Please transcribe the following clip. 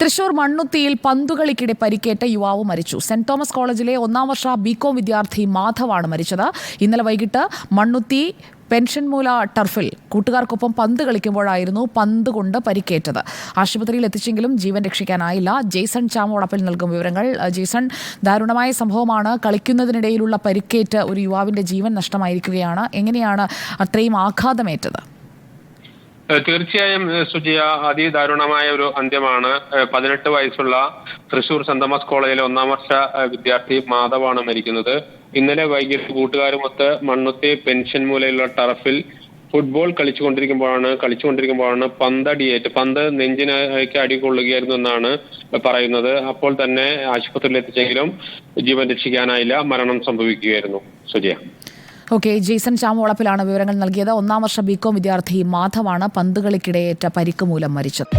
തൃശൂർ മണ്ണുത്തിയിൽ പന്തുകളിക്കിടെ പരിക്കേറ്റ യുവാവ് മരിച്ചു. സെന്റ് തോമസ് കോളേജിലെ ഒന്നാം വർഷ ബികോം വിദ്യാർത്ഥി മാധവാണ് മരിച്ചത്. ഇന്നലെ വൈകിട്ട് മണ്ണുത്തി പെൻഷൻമൂല ടർഫിൽ കൂട്ടുകാർക്കൊപ്പം പന്ത് കളിക്കുമ്പോഴായിരുന്നു പന്ത് കൊണ്ട് പരിക്കേറ്റത്. ആശുപത്രിയിൽ എത്തിച്ചെങ്കിലും ജീവൻ രക്ഷിക്കാനായില്ല. ജെയ്സൺ ചാമോടപ്പിൽ നൽകും വിവരങ്ങൾ. ജെയ്സൺ ദാരുണമായ സംഭവമാണ്. കളിക്കുന്നതിനിടയിലുള്ള പരിക്കേറ്റ് ഒരു യുവാവിന്റെ ജീവൻ നഷ്ടമായിരിക്കുകയാണ്. എങ്ങനെയാണ് അത്രയും ആഘാതമേറ്റത്? തീർച്ചയായും സുജിയ അതിദാരുണമായ ഒരു അന്ത്യമാണ്. പതിനെട്ട് വയസ്സുള്ള തൃശൂർ സെന്റ് തോമസ് കോളേജിലെ ഒന്നാം വർഷ വിദ്യാർത്ഥി മാധവാണ് മരിക്കുന്നത്. ഇന്നലെ വൈകിട്ട് കൂട്ടുകാരുമൊത്ത് മണ്ണുത്തി പെൻഷൻ മൂലയിലുള്ള ടറഫിൽ ഫുട്ബോൾ കളിച്ചുകൊണ്ടിരിക്കുമ്പോഴാണ് കളിച്ചുകൊണ്ടിരിക്കുമ്പോഴാണ് പന്തടിയേറ്റ് പന്ത് നെഞ്ചിനേക്ക് അടികൊള്ളുകയായിരുന്നു എന്നാണ് പറയുന്നത്. അപ്പോൾ തന്നെ ആശുപത്രിയിൽ എത്തിച്ചെങ്കിലും ജീവൻ രക്ഷിക്കാനായില്ല മരണം സംഭവിക്കുകയായിരുന്നു. സുജിയ. ഓക്കെ ജെയ്സൺ ചാമോളപ്പിലാണ് വിവരങ്ങൾ നൽകിയത്. ഒന്നാം വർഷ ബികോം വിദ്യാർത്ഥി മാധവാണ് പന്തുകളിക്കിടെയേറ്റ പരിക്ക് മൂലം മരിച്ചത്.